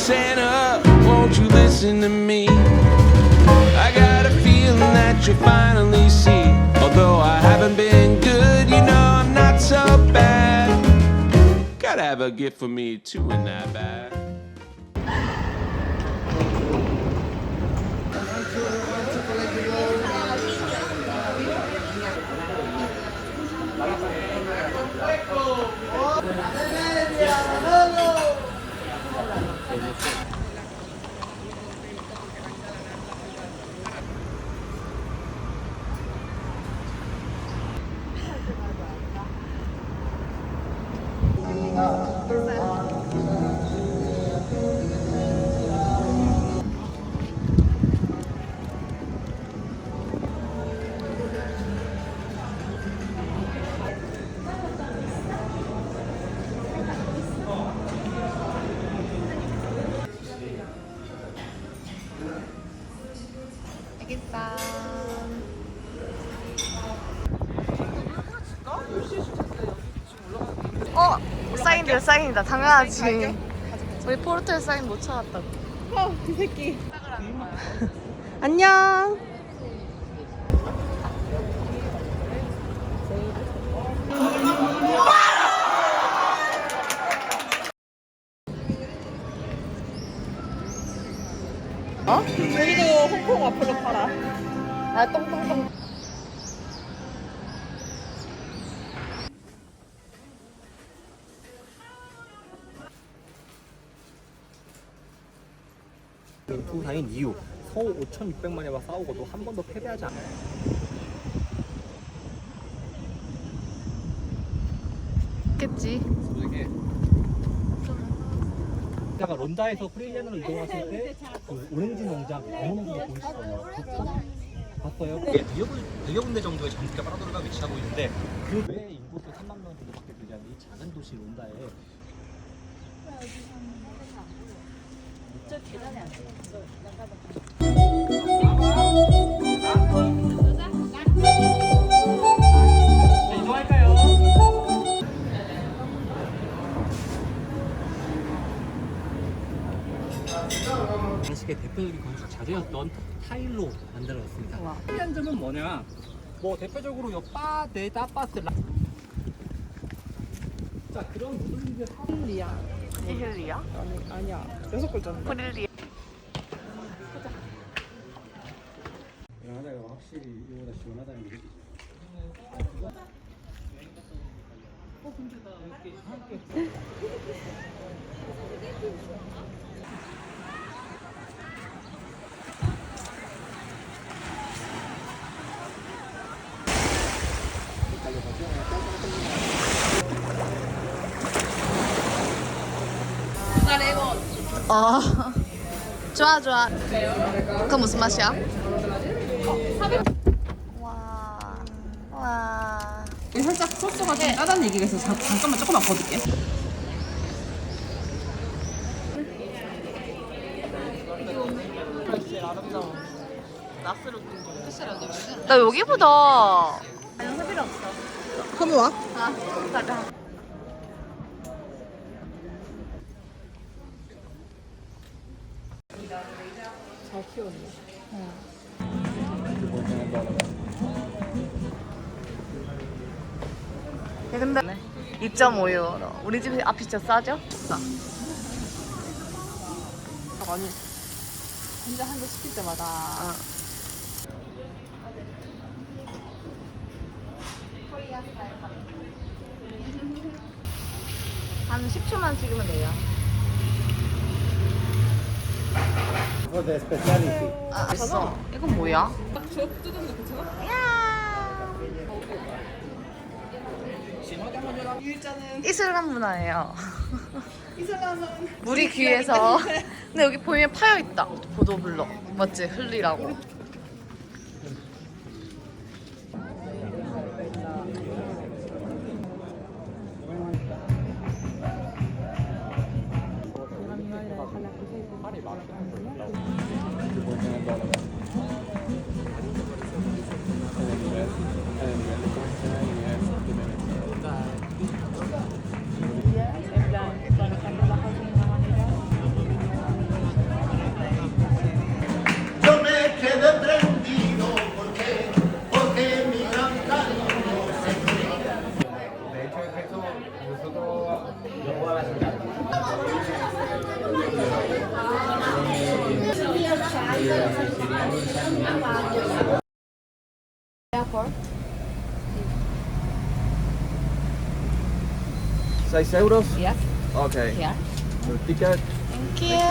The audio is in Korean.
Santa, won't you listen to me? I got a feeling that you'll finally see. Although I haven't been good, you know I'm not so bad. Gotta have a gift for me too in that bag. 알겠다. 사인들 사인이다 당연하지. 우리 포르투에 사인 못 찾았다고. 그 새끼. 안녕. 어? 여기도 홍콩 와플로 팔아. 아 똥똥똥. 두 다닌 이유 서울 5,600만에와 싸우고도 한 번도 패배하지 않아요. 겠지. 이게 제가 론다에서 프리랜으로 이동했을 때그 오렌지 농장 어머니가 보이시잖아요. 봤어요? 이게 두여 두여 군데 정도의 전기가 빠르도가 위치하고 있는데 그 외에 인구수 3만 명 정도밖에 되지 않는 이 작은 도시 론다에 당시의 대표적인 건축 자재였던 타일로 만들어졌습니다. 특이한 점은 뭐냐? 뭐 대표적으로 요 바, 네 다, 바스, 라... 자 그런 모든 게 프릴리야. 히힐리야? 아니, 아니야. 여섯 글자인데. 프릴리. 영화자가 확실히 이거보다 시원하다는 게 아 좋아 좋아. 그건 무슨 맛이야? 와. 와. 살짝 소스가 좀 짜다는 얘기가 있어서 잠- 잠깐만 조금만 거둘게. 나 여기보다 그럼 와. 잘 키웠네. 야, 근데 2.5유로. 우리 집 앞이 진짜 싸죠? 싸. 아니. 혼자 한 개 시킬 때마다. 한 10초만 찍으면 돼요. 이거 내 스페셜리티. 아, 됐어. 이건 뭐야? 이슬람 문화예요. 물이 귀해서. 근데 여기 보이면 파여 있다. 보도블럭. 맞지? 흘리라고. Six euros? Yeah. Okay. Yeah. Your ticket. Thank you. Thank you.